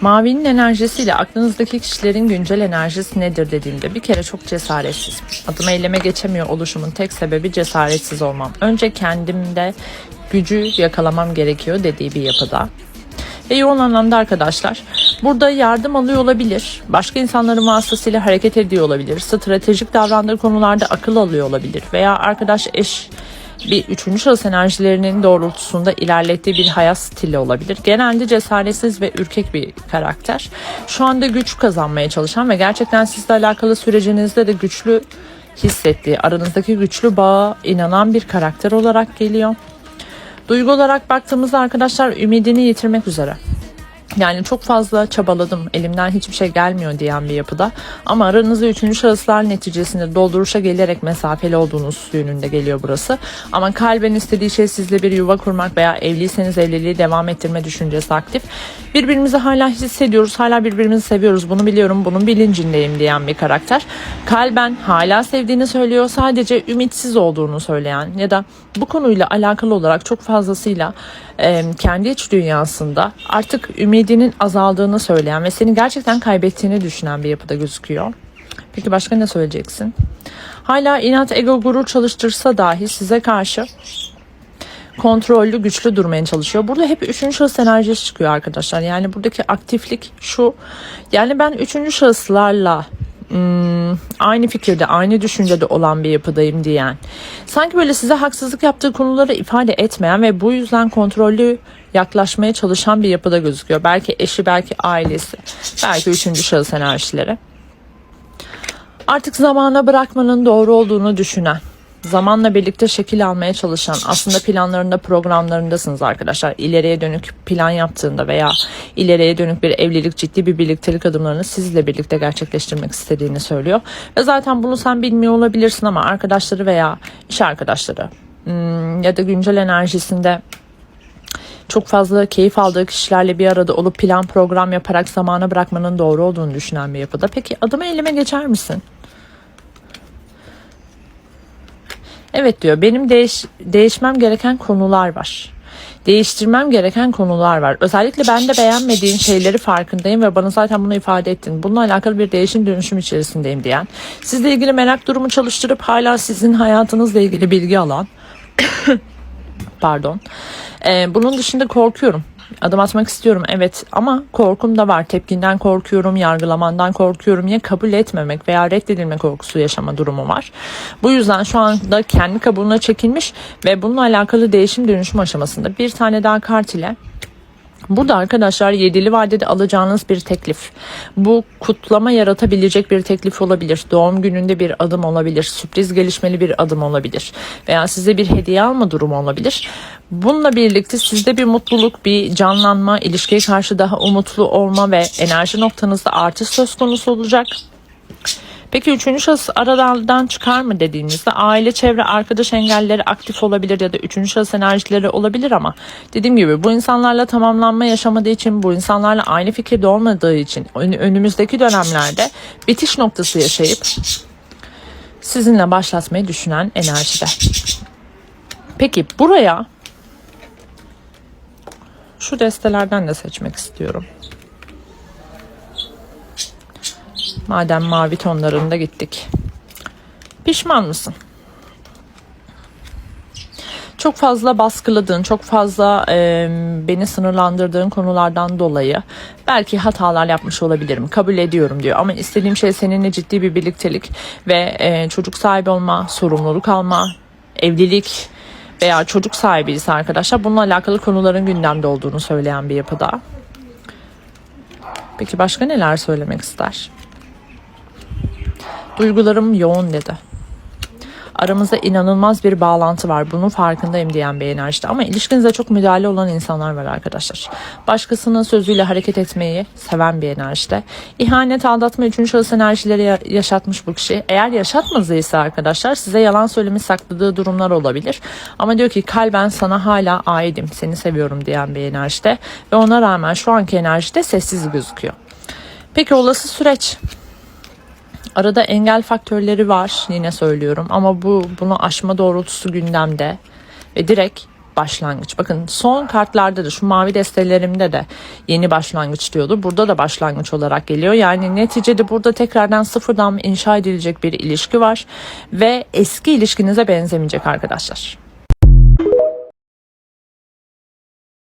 Mavinin enerjisiyle aklınızdaki kişilerin güncel enerjisi nedir dediğimde bir kere çok cesaretsiz. Adıma eyleme geçemiyor oluşumun tek sebebi cesaretsiz olmam. Önce kendimde gücü yakalamam gerekiyor dediği bir yapıda. Ve yoğun anlamda arkadaşlar burada yardım alıyor olabilir. Başka insanların vasıtasıyla hareket ediyor olabilir. Stratejik davrandığı konularda akıl alıyor olabilir. Veya arkadaş eş bir üçüncü şahıs enerjilerinin doğrultusunda ilerlettiği bir hayat stili olabilir. Genelde cesaretsiz ve ürkek bir karakter. Şu anda güç kazanmaya çalışan ve gerçekten sizle alakalı sürecinizde de güçlü hissettiği, aranızdaki güçlü bağa inanan bir karakter olarak geliyor. Duygu olarak baktığımızda arkadaşlar ümidini yitirmek üzere. Yani çok fazla çabaladım, elimden hiçbir şey gelmiyor diyen bir yapıda. Ama aranızda üçüncü şahıslar neticesinde dolduruşa gelerek mesafeli olduğunuz yönünde geliyor burası. Ama kalben istediği şey sizle bir yuva kurmak veya evliyseniz evliliği devam ettirme düşüncesi aktif. Birbirimizi hala hissediyoruz, hala birbirimizi seviyoruz. Bunu biliyorum, bunun bilincindeyim diyen bir karakter. Kalben hala sevdiğini söylüyor, sadece ümitsiz olduğunu söyleyen ya da bu konuyla alakalı olarak çok fazlasıyla kendi iç dünyasında artık ümidinin azaldığını söyleyen ve seni gerçekten kaybettiğini düşünen bir yapıda gözüküyor. Peki başka ne söyleyeceksin? Hala inat ego gurur çalıştırsa dahi size karşı kontrollü güçlü durmaya çalışıyor. Burada hep üçüncü şahıs enerjisi çıkıyor arkadaşlar. Yani buradaki aktiflik şu. Yani ben üçüncü şahıslarla aynı fikirde, aynı düşüncede olan bir yapıdayım diyen. Sanki böyle size haksızlık yaptığı konuları ifade etmeyen ve bu yüzden kontrollü yaklaşmaya çalışan bir yapıda gözüküyor. Belki eşi, belki ailesi, belki üçüncü şahıs enerjileri. Artık zamana bırakmanın doğru olduğunu düşünen, zamanla birlikte şekil almaya çalışan, aslında planlarında, programlarındasınız arkadaşlar. İleriye dönük plan yaptığında veya ileriye dönük bir evlilik, ciddi bir birliktelik adımlarını sizle birlikte gerçekleştirmek istediğini söylüyor. Ve zaten bunu sen bilmiyor olabilirsin ama arkadaşları veya iş arkadaşları hmm, ya da güncel enerjisinde çok fazla keyif aldığı kişilerle bir arada olup plan program yaparak zamana bırakmanın doğru olduğunu düşünen bir yapıda. Peki adıma elime geçer misin? Evet diyor benim değiş, değişmem gereken konular var. Değiştirmem gereken konular var. Özellikle ben de beğenmediğin şeyleri farkındayım ve bana zaten bunu ifade ettin. Bununla alakalı bir değişim dönüşüm içerisindeyim diyen. Sizle ilgili merak durumu çalıştırıp hala sizin hayatınızla ilgili bilgi alan. Pardon. Ee, bunun dışında korkuyorum. Adım atmak istiyorum evet ama korkum da var. Tepkinden korkuyorum, yargılamandan korkuyorum ya kabul etmemek veya reddedilme korkusu yaşama durumu var. Bu yüzden şu anda kendi kabuğuna çekilmiş ve bununla alakalı değişim dönüşüm aşamasında bir tane daha kart ile Burada arkadaşlar yedili vadede alacağınız bir teklif. Bu kutlama yaratabilecek bir teklif olabilir. Doğum gününde bir adım olabilir. Sürpriz gelişmeli bir adım olabilir. Veya size bir hediye alma durumu olabilir. Bununla birlikte sizde bir mutluluk, bir canlanma, ilişkiye karşı daha umutlu olma ve enerji noktanızda artış söz konusu olacak. Peki üçüncü şahıs aradan çıkar mı dediğinizde aile, çevre, arkadaş engelleri aktif olabilir ya da üçüncü şahıs enerjileri olabilir ama dediğim gibi bu insanlarla tamamlanma yaşamadığı için, bu insanlarla aynı fikirde olmadığı için önümüzdeki dönemlerde bitiş noktası yaşayıp sizinle başlatmayı düşünen enerjide. Peki buraya şu destelerden de seçmek istiyorum. Madem mavi tonlarında gittik. Pişman mısın? Çok fazla baskıladığın, çok fazla e, beni sınırlandırdığın konulardan dolayı belki hatalar yapmış olabilirim. Kabul ediyorum diyor. Ama istediğim şey seninle ciddi bir birliktelik ve e, çocuk sahibi olma, sorumluluk alma, evlilik veya çocuk sahibi ise arkadaşlar bununla alakalı konuların gündemde olduğunu söyleyen bir yapıda. Peki başka neler söylemek ister? Duygularım yoğun dedi. Aramızda inanılmaz bir bağlantı var. Bunun farkındayım diyen bir enerjide. Ama ilişkinize çok müdahale olan insanlar var arkadaşlar. Başkasının sözüyle hareket etmeyi seven bir enerjide. İhanet, aldatma, üçüncü şahıs enerjileri yaşatmış bu kişi. Eğer yaşatmadıysa arkadaşlar size yalan söylemiş sakladığı durumlar olabilir. Ama diyor ki kalben sana hala aidim, seni seviyorum diyen bir enerjide. Ve ona rağmen şu anki enerjide sessiz gözüküyor. Peki olası süreç Arada engel faktörleri var yine söylüyorum ama bu bunu aşma doğrultusu gündemde ve direkt başlangıç. Bakın son kartlarda da şu mavi destelerimde de yeni başlangıç diyordu. Burada da başlangıç olarak geliyor. Yani neticede burada tekrardan sıfırdan inşa edilecek bir ilişki var ve eski ilişkinize benzemeyecek arkadaşlar.